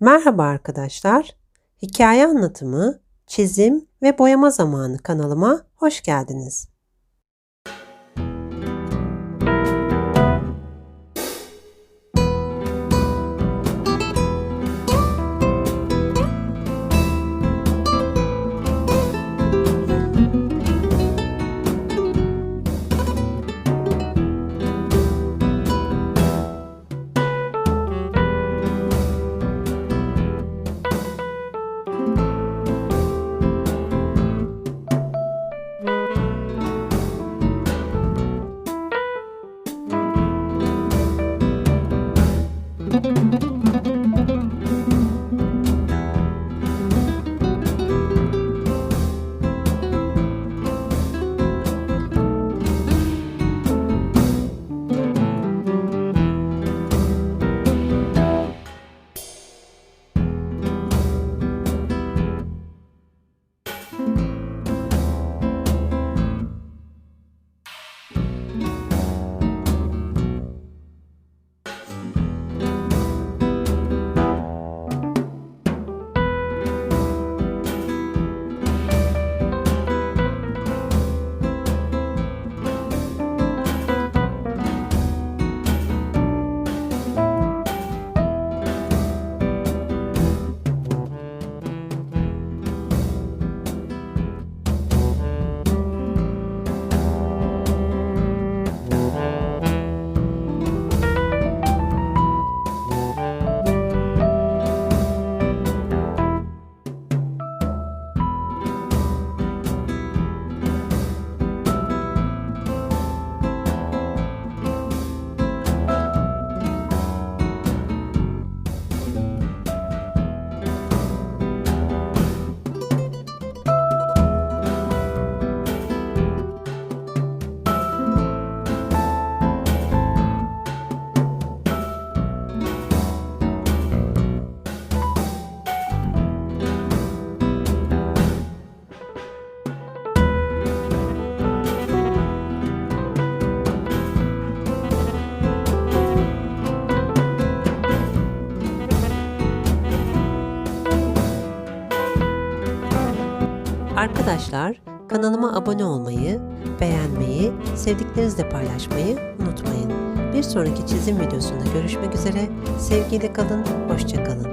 Merhaba arkadaşlar. Hikaye anlatımı, çizim ve boyama zamanı kanalıma hoş geldiniz. Arkadaşlar kanalıma abone olmayı, beğenmeyi, sevdiklerinizle paylaşmayı unutmayın. Bir sonraki çizim videosunda görüşmek üzere. Sevgiyle kalın, hoşça kalın.